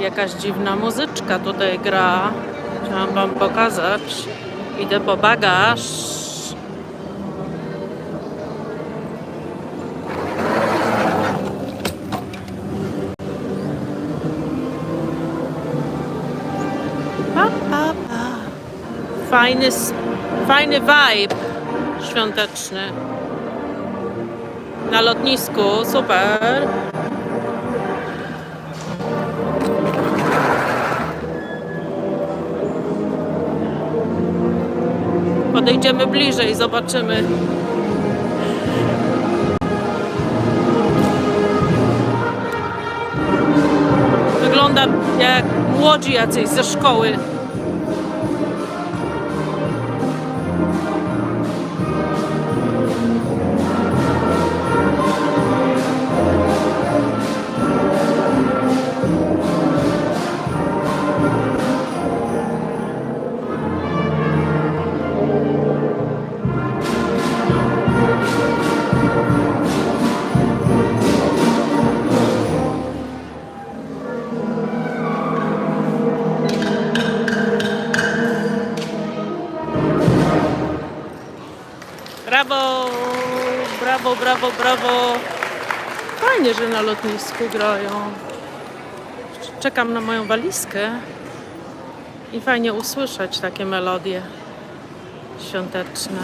Jakaś dziwna muzyczka tutaj gra. Chciałam wam pokazać. Idę po bagaż. Fajny, fajny vibe świąteczny. Na lotnisku, super. Podejdziemy bliżej, zobaczymy. Wygląda jak młodzi jacyś ze szkoły. Brawo! Brawo, brawo, brawo! Fajnie, że na lotnisku grają. Czekam na moją walizkę i fajnie usłyszeć takie melodie świąteczne.